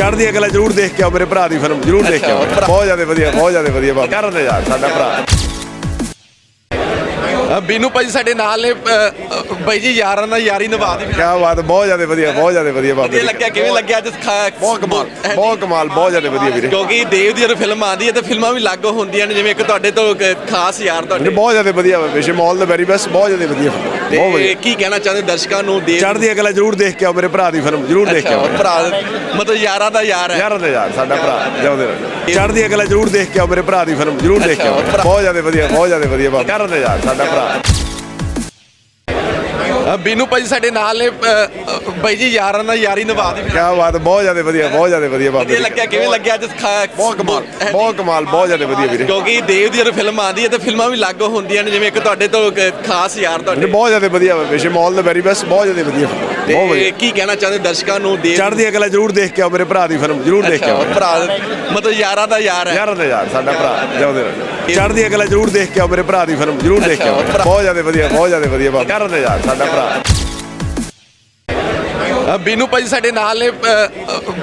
ਚੜ੍ਹਦੀ ਅਗਲਾ ਜਰੂਰ ਦੇਖ ਕੇ ਆਓ ਮੇਰੇ ਭਰਾ ਦੀ ਫਿਲਮ ਜਰੂਰ ਦੇਖ ਕੇ ਆਓ। ਬਹੁਤ ਜ਼ਿਆਦਾ ਵਧੀਆ ਬਹੁਤ ਜ਼ਿਆਦਾ ਵਧੀਆ ਬਾਬਾ। ਕਰਨ ਦੇ ਯਾਰ ਸਾਡਾ ਭਰਾ। ਬੀਨੂ ਭਾਜੀ ਸਾਡੇ ਨਾਲ ਨੇ ਬਾਈ ਜੀ ਯਾਰਾਂ ਨਾਲ ਯਾਰੀ ਨਿਭਾ ਦੀ ਕੀ ਬਾਤ ਬਹੁਤ ਜ਼ਿਆਦਾ ਵਧੀਆ ਬਹੁਤ ਜ਼ਿਆਦਾ ਵਧੀਆ ਬਾਬਾ ਵਧੀਆ ਲੱਗਿਆ ਕਿਵੇਂ ਲੱਗਿਆ ਅੱਜ ਬਹੁਤ ਕਮਾਲ ਬਹੁਤ ਕਮਾਲ ਬਹੁਤ ਜ਼ਿਆਦਾ ਵਧੀਆ ਵੀਰੇ। ਕਿਉਂਕਿ ਦੇਵ ਦੀ ਜਦੋਂ ਫਿਲਮ ਆਉਂਦੀ ਹੈ ਤੇ ਫਿਲਮਾਂ ਵੀ ਲੱਗ ਹੁੰਦੀਆਂ ਨੇ ਜਿਵੇਂ ਇੱਕ ਤੁਹਾਡੇ ਤੋਂ ਖਾਸ ਯਾਰ ਤੁਹਾਡੇ। ਬਹੁਤ ਜ਼ਿਆਦਾ ਵਧੀਆ ਵਿਸ਼ੇ ਮਾਲ ਦਾ ਵੈਰੀ ਬੈਸਟ ਬਹੁਤ ਜ਼ਿਆਦਾ ਵਧੀਆ ਬਹੁਤ ਵਧੀਆ। ਕੀ ਕਹਿਣਾ ਚਾਹੁੰਦੇ ਦਰਸ਼ਕਾਂ ਨੂੰ ਦੇਵ ਚੜ੍ਹਦੀ ਅਗਲਾ ਜਰੂਰ ਦੇਖ ਕੇ ਆਓ ਮੇਰੇ ਭਰਾ ਦੀ ਫਿਲਮ ਜਰੂਰ ਦੇਖ ਕੇ ਆਓ। ਭਰਾ ਮਤਲਬ ਯਾਰਾਂ ਦਾ ਯਾਰ ਹੈ। ਯਾਰ ਦੇ ਯਾਰ ਸਾਡਾ ਭਰਾ ਜਿਉਂਦੇ ਰਹੋ। ਚੜ੍ਹਦੀ ਅਗਲਾ ਜਰੂਰ ਦੇਖ ਕੇ ਆਓ ਮੇਰੇ ਭਰਾ ਦੀ ਫਿਲਮ ਜਰੂਰ ਦੇਖ ਕੇ ਆਓ। ਬਹੁਤ ਜ਼ਿਆਦਾ ਵਧੀਆ ਬਹੁਤ ਜ਼ਿਆਦਾ ਵਧੀਆ ਬਾਬਾ। ਕਰਨ ਦੇ ਯਾਰ ਸਾਡਾ ਭਰਾ। ਬੀਨੂ ਭਾਜੀ ਸਾਡੇ ਨਾਲ ਨੇ ਬਾਈ ਜੀ ਯਾਰਾਂ ਨਾਲ ਯਾਰੀ ਨਿਭਾ ਦੀ ਕੀ ਬਾਤ ਹੈ, ਬਹੁਤ ਜ਼ਿਆਦਾ ਵਧੀਆ ਬਹੁਤ ਜ਼ਿਆਦਾ ਵਧੀਆ ਬਾਬਾ ਵਧੀਆ ਲੱਗਿਆ ਕਿਵੇਂ ਲੱਗਿਆ ਅੱਜ ਖਾ- ਬਹੁਤ ਕਮਾਲ ਬਹੁਤ ਕਮਾਲ ਬਹੁਤ ਜ਼ਿਆਦਾ ਵਧੀਆ ਵੀਰੇ। ਕਿਉਂਕਿ ਦੇਵ ਦੀ ਜਦੋਂ ਫਿਲਮ ਆਉਂਦੀ ਹੈ ਤੇ ਫਿਲਮਾਂ ਵੀ ਲੱਗ ਹੁੰਦੀਆਂ ਨੇ ਜਿਵੇਂ ਇੱਕ ਤੁਹਾਡੇ ਤੋਂ ਇੱਕ ਖਾਸ ਯਾਰ ਵੀਰੇ, ਤੁਹਾਡੇ ਬਹੁਤ ਜ਼ਿਆਦਾ ਵਧੀਆ ਵਿਸ਼ੇ ਮਾਲ ਦਾ ਵੈਰੀ ਬੈਸਟ ਬਹੁਤ ਜ਼ਿਆਦਾ ਵਧੀਆ ਬਹੁਤ ਤੇ ਵਧੀਆ। ਕੀ ਕਹਿਣਾ ਚਾਹੁੰਦੇ ਦਰਸ਼ਕਾਂ ਨੂੰ ਦੇਵ ਚੜ੍ਹਦੀ ਅਗਲਾ ਜਰੂਰ ਦੇਖ ਕੇ ਆਓ ਮੇਰੇ ਭਰਾ ਦੀ ਫਿਲਮ ਜਰੂਰ ਦੇਖ ਕੇ ਆਓ ਭਰਾ ਮਤਲਬ ਯਾਰਾਂ ਦਾ ਯਾਰ ਹੈ। ਯਾਰ ਦੇ ਯਾਰ ਸਾਡਾ ਭਰਾ ਜਿਉਂਦੇ ਰਹੋ ਚੜ੍ਹਦੀ ਅਗਲਾ ਜਰੂਰ ਦੇਖ ਕੇ ਆਓ ਮੇਰੇ ਭਰਾ ਦੀ ਫਿਲਮ ਜਰੂਰ ਦੇਖ ਕੇ ਆਓ। ਬਹੁਤ ਜ਼ਿਆਦਾ ਵਧੀਆ ਬਹੁਤ ਜ਼ਿਆਦਾ ਵਧੀਆ ਬਾਬਾ ਦੇ ਯਾਰ ਸਾਡਾ ਭਰਾ। ਬੀਨੂ ਭਾਜੀ ਸਾਡੇ ਨਾਲ ਨੇ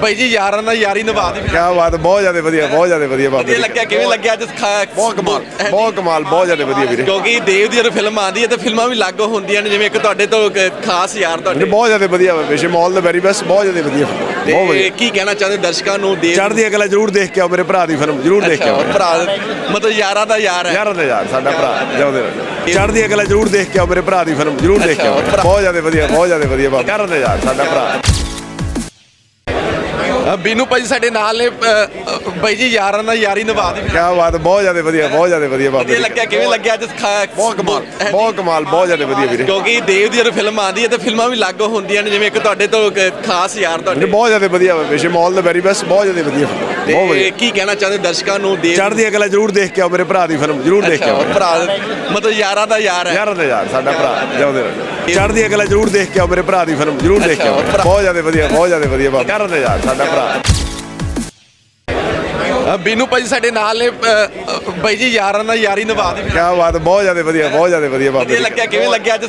ਬਾਈ ਜੀ ਯਾਰਾਂ ਨਾਲ ਯਾਰੀ ਨਿਭਾ ਦੀ ਕੀ ਬਾਤ ਬਹੁਤ ਜ਼ਿਆਦਾ ਵਧੀਆ ਬਹੁਤ ਜ਼ਿਆਦਾ ਵਧੀਆ ਬਾਬਾ ਵਧੀਆ ਲੱਗਿਆ ਕਿਵੇਂ ਲੱਗਿਆ ਅੱਜ ਬਹੁਤ ਕਮਾਲ ਬਹੁਤ ਕਮਾਲ ਬਹੁਤ ਜ਼ਿਆਦਾ ਵਧੀਆ ਵੀਰੇ। ਕਿਉਂਕਿ ਦੇਵ ਦੀ ਜਦੋਂ ਫਿਲਮ ਆਉਂਦੀ ਹੈ ਤੇ ਫਿਲਮਾਂ ਵੀ ਲੱਗ ਹੁੰਦੀਆਂ ਨੇ ਜਿਵੇਂ ਇੱਕ ਤੁਹਾਡੇ ਤੋਂ ਖਾਸ ਯਾਰ ਤੁਹਾਡੇ। ਬਹੁਤ ਜ਼ਿਆਦਾ ਵਧੀਆ ਵਿਸ਼ੇ ਮਾਲ ਦਾ ਵੈਰੀ ਬੈਸਟ ਬਹੁਤ ਜ਼ਿਆਦਾ ਵਧੀਆ। ਬਹੁਤ ਵਧੀਆ। ਕੀ ਕਹਿਣਾ ਚਾਹੁੰਦੇ ਦਰਸ਼ਕਾਂ ਨੂੰ ਦੇਵ ਚੜ੍ਹਦੀ ਅਗਲਾ ਜਰੂਰ ਦੇਖ ਕੇ ਆਓ ਮੇਰੇ ਭਰਾ ਦੀ ਫਿਲਮ ਜਰੂਰ ਦੇਖ ਕੇ ਆਓ ਭਰਾ ਮਤਲਬ ਯਾਰਾਂ ਦਾ ਯਾਰ ਹੈ। ਯਾਰ ਦੇ ਯਾਰ ਸਾਡਾ ਭਰਾ ਜਿਉਂਦੇ ਰਹੋ। ਚੜ੍ਹਦੀ ਅਗਲਾ ਜਰੂਰ ਦੇਖ ਕੇ ਆਓ ਮੇਰੇ ਭਰਾ ਦੀ ਫਿਲਮ ਜਰੂਰ ਦੇਖ ਕੇ ਆਓ। ਬਹੁਤ ਜ਼ਿਆਦਾ ਵਧੀਆ ਬਹੁਤ ਜ਼ਿਆਦਾ ਵਧੀਆ ਬਾਬਾ। ਦੇ ਯਾਰ ਸਾਡਾ ਭਰਾ। ਬੀਨੂ ਭਾਜੀ ਸਾਡੇ ਨਾਲ ਨੇ ਬਾਈ ਜੀ ਯਾਰਾਂ ਨਾਲ ਯਾਰੀ ਨਿਭਾ ਦੀ ਕੀ ਬਾਤ ਬਹੁਤ ਜ਼ਿਆਦਾ ਵਧੀਆ ਬਹੁਤ ਜ਼ਿਆਦਾ ਵਧੀਆ ਬਾਬਾ ਵਧੀਆ ਲੱਗਿਆ ਕਿਵੇਂ ਲੱਗਿਆ ਅੱਜ ਬਹੁਤ ਕਮਾਲ ਬਹੁਤ ਕਮਾਲ ਬਹੁਤ ਜ਼ਿਆਦਾ ਵਧੀਆ ਵੀਰੇ। ਕਿਉਂਕਿ ਦੇਵ ਦੀ ਜਦੋਂ ਫਿਲਮ ਆਉਂਦੀ ਹੈ ਤੇ ਫਿਲਮਾਂ ਵੀ ਲੱਗ ਹੁੰਦੀਆਂ ਨੇ ਜਿਵੇਂ ਇੱਕ ਤੁਹਾਡੇ ਤੋਂ ਖਾਸ ਯਾਰ ਤੁਹਾਡੇ। ਬਹੁਤ ਜ਼ਿਆਦਾ ਵਧੀਆ ਵਿਸ਼ੇ ਮਾਲ ਦਾ ਵੈਰੀ ਬੈਸਟ ਬਹੁਤ ਜ਼ਿਆਦਾ ਵਧੀਆ। ਬਹੁਤ ਤੇ ਵਧੀਆ। ਕੀ ਕਹਿਣਾ ਚਾਹੁੰਦੇ ਦਰਸ਼ਕਾਂ ਨੂੰ ਦੇਵ ਚੜ੍ਹਦੀ ਅਗਲਾ ਜਰੂਰ ਦੇਖ ਕੇ ਆਓ ਮੇਰੇ ਭਰਾ ਦੀ ਫਿਲਮ ਜਰੂਰ ਦੇਖ ਕੇ ਆਓ। ਭਰਾ ਮਤਲਬ ਯਾਰਾਂ ਦਾ ਯਾਰ ਹੈ। ਯਾਰ ਦੇ ਯਾਰ ਸਾਡਾ ਭਰਾ ਜਿਉਂਦੇ ਰਹੋ। ਚੜ੍ਹਦੀ ਅਗਲਾ ਜਰੂਰ ਦੇਖ ਕੇ ਆਓ ਮੇਰੇ ਭਰਾ ਦੀ ਫਿਲਮ ਜਰੂਰ ਦੇਖ ਕੇ ਆਓ। ਬਹੁਤ ਜ਼ਿਆਦਾ ਵਧੀਆ ਬਹੁਤ ਜ਼ਿਆਦਾ ਵਧੀਆ ਬਾਬਾ। ਕਰਨ ਦੇ ਯਾਰ ਸਾਡਾ ਭਰਾ। ਬੀਨੂ ਭਾਜੀ ਸਾਡੇ ਨਾਲ ਨੇ ਬਾਈ ਜੀ ਯਾਰਾਂ ਨਾਲ ਯਾਰੀ ਨਿਭਾ ਦੀ ਕੀ ਬਾਤ ਬਹੁਤ ਜ਼ਿਆਦਾ ਵਧੀਆ ਬਹੁਤ ਜ਼ਿਆਦਾ ਵਧੀਆ ਬਾਬਾ ਵਧੀਆ ਲੱਗਿਆ ਕਿਵੇਂ ਲੱਗਿਆ ਅੱਜ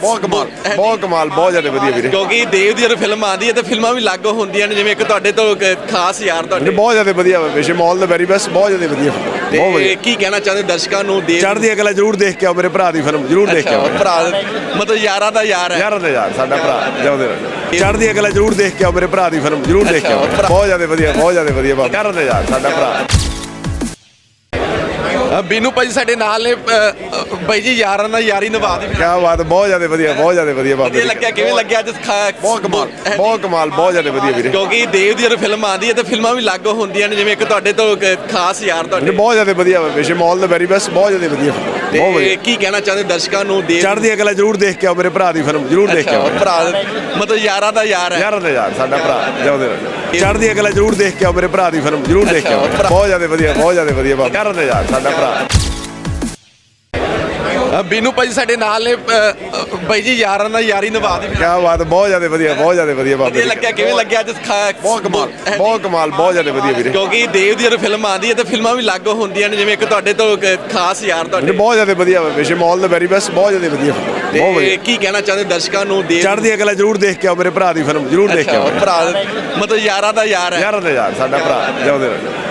ਬਹੁਤ ਕਮਾਲ ਬਹੁਤ ਕਮਾਲ ਬਹੁਤ ਜ਼ਿਆਦਾ ਵਧੀਆ ਵੀਰੇ। ਕਿਉਂਕਿ ਦੇਵ ਦੀ ਜਦੋਂ ਫਿਲਮ ਆਉਂਦੀ ਹੈ ਤੇ ਫਿਲਮਾਂ ਵੀ ਲੱਗ ਹੁੰਦੀਆਂ ਨੇ ਜਿਵੇਂ ਇੱਕ ਤੁਹਾਡੇ ਤੋਂ ਖਾਸ ਯਾਰ ਤੁਹਾਡੇ। ਬਹੁਤ ਜ਼ਿਆਦਾ ਵਧੀਆ ਵਿਸ਼ੇ ਮਾਲ ਦਾ ਵੈਰੀ ਬੈਸਟ ਬਹੁਤ ਜ਼ਿਆਦਾ ਵਧੀਆ ਬਹੁਤ ਵਧੀਆ। ਕੀ ਕਹਿਣਾ ਚਾਹੁੰਦੇ ਦਰਸ਼ਕਾਂ ਨੂੰ ਦੇਵ ਚੜ੍ਹਦੀ ਅਗਲਾ ਜਰੂਰ ਦੇਖ ਕੇ ਆਓ ਮੇਰੇ ਭਰਾ ਦੀ ਫਿਲਮ ਜਰੂਰ ਦੇਖ ਕੇ ਆਓ। ਭਰਾ ਮਤਲਬ ਯਾਰਾਂ ਦਾ ਯਾਰ ਹੈ। ਯਾਰ ਦੇ ਯਾਰ ਸਾਡਾ ਭਰਾ ਜਿਉਂਦੇ ਰਹੋ। ਚੜ੍ਹਦੀ ਅਗਲਾ ਜਰੂਰ ਦੇਖ ਕੇ ਆਓ ਮੇਰੇ ਭਰਾ ਦੀ ਫਿਲਮ ਜਰੂਰ ਦੇਖ ਕੇ ਆਓ। ਬਹੁਤ ਜ਼ਿਆਦਾ ਵਧੀਆ ਬਹੁਤ ਜ਼ਿਆਦਾ ਵਧੀਆ ਬਾਬਾ। ਕਰਨ ਦੇ ਯਾਰ ਸਾਡਾ ਭਰਾ। ਬੀਨੂ ਭਾਜੀ ਸਾਡੇ ਨਾਲ ਨੇ ਬਾਈ ਜੀ ਯਾਰਾਂ ਨਾਲ ਯਾਰੀ ਨਿਭਾ ਦੀ ਕੀ ਬਾਤ ਬਹੁਤ ਜ਼ਿਆਦਾ ਵਧੀਆ ਬਹੁਤ ਜ਼ਿਆਦਾ ਵਧੀਆ ਬਾਬਾ ਵਧੀਆ ਲੱਗਿਆ ਕਿਵੇਂ ਲੱਗਿਆ ਅੱਜ ਬਹੁਤ ਕਮਾਲ ਬਹੁਤ ਕਮਾਲ ਬਹੁਤ ਜ਼ਿਆਦਾ ਵਧੀਆ ਵੀਰੇ। ਕਿਉਂਕਿ ਦੇਵ ਦੀ ਜਦੋਂ ਫਿਲਮ ਆਉਂਦੀ ਹੈ ਤੇ ਫਿਲਮਾਂ ਵੀ ਲੱਗ ਹੁੰਦੀਆਂ ਨੇ ਜਿਵੇਂ ਇੱਕ ਤੁਹਾਡੇ ਤੋਂ ਖਾਸ ਯਾਰ ਤੁਹਾਡੇ। ਬਹੁਤ ਜ਼ਿਆਦਾ ਵਧੀਆ ਵਿਸ਼ੇ ਮਾਲ ਦਾ ਵੈਰੀ ਬੈਸਟ ਬਹੁਤ ਜ਼ਿਆਦਾ ਵਧੀਆ ਬਹੁਤ ਵਧੀਆ। ਕੀ ਕਹਿਣਾ ਚਾਹੁੰਦੇ ਦਰਸ਼ਕਾਂ ਨੂੰ ਦੇਵ? ਚੜ੍ਹਦੀ ਅਗਲਾ ਜਰੂਰ ਦੇਖ ਕੇ ਆਓ ਮੇਰੇ ਭਰਾ ਦੀ ਫਿਲਮ ਜਰੂਰ ਦੇਖ ਕੇ ਆਓ। ਭਰਾ ਮਤਲਬ ਯਾਰਾਂ ਦਾ ਯਾਰ ਹੈ। ਯਾਰ ਦੇ ਯਾਰ ਸਾਡਾ ਭਰਾ ਜਿਉਂਦੇ ਰਹੋ। ਚੜ੍ਹਦੀ ਅਗਲਾ ਜਰੂਰ ਦੇਖ ਕੇ ਆਓ ਮੇਰੇ ਭਰਾ ਦੀ ਫਿਲਮ ਜਰੂਰ ਦੇਖ ਕੇ ਆਓ। ਬਹੁਤ ਜ਼ਿਆਦਾ ਵਧੀਆ ਬਹੁਤ ਜ਼ਿਆਦਾ ਵਧੀਆ ਬਾਬਾ। ਦੇ ਯਾਰ ਸਾਡਾ ਭਰਾ। ਬੀਨੂ ਭਾਜੀ ਸਾਡੇ ਨਾਲ ਨੇ ਅ, ਬਾਈ ਜੀ ਯਾਰਾਂ ਨਾਲ ਯਾਰੀ ਨਿਭਾ ਦੀ ਕੀ ਬਾਤ ਹੈ, ਬਹੁਤ ਜ਼ਿਆਦਾ ਵਧੀਆ ਬਹੁਤ ਜ਼ਿਆਦਾ ਵਧੀਆ ਬਾਬਾ ਵਧੀਆ ਲੱਗਿਆ ਕਿਵੇਂ ਲੱਗਿਆ ਅੱਜ ਖਾ- ਬਹੁਤ ਕਮਾਲ ਬਹੁਤ ਕਮਾਲ ਬਹੁਤ ਜ਼ਿਆਦਾ ਵਧੀਆ ਵੀਰੇ। ਕਿਉਂਕਿ ਦੇਵ ਦੀ ਜਦੋਂ ਫਿਲਮ ਆਉਂਦੀ ਹੈ ਤੇ ਫਿਲਮਾਂ ਵੀ ਲੱਗ ਹੁੰਦੀਆਂ ਨੇ ਜਿਵੇਂ ਇੱਕ ਤੁਹਾਡੇ ਤੋਂ ਇੱਕ ਖਾਸ ਯਾਰ ਤੁਹਾਡੇ। ਬਹੁਤ ਜ਼ਿਆਦਾ ਵਧੀਆ ਵਿਸ਼ੇ ਮਾਲ ਦਾ ਵੈਰੀ ਬੈਸਟ ਬਹੁਤ ਜ਼ਿਆਦਾ ਵਧੀਆ ਬਹੁਤ ਤੇ ਵਧੀਆ। ਕੀ ਕਹਿਣਾ ਚਾਹੁੰਦੇ ਦਰਸ਼ਕਾਂ ਨੂੰ ਦੇਵ? ਚੜ੍ਹਦੀ ਅਗਲਾ ਜਰੂਰ ਦੇਖ ਕੇ ਆਓ ਮੇਰੇ ਭਰਾ ਦੀ ਫਿਲਮ ਜਰੂਰ ਦੇਖ ਕੇ ਆਓ। ਭਰਾ ਮਤਲਬ ਯਾਰਾਂ ਦਾ ਯਾਰ ਹੈ। ਯਾਰ ਦੇ ਯਾਰ ਸਾਡਾ ਭਰਾ ਜਿਉਂਦੇ ਰਹੋ।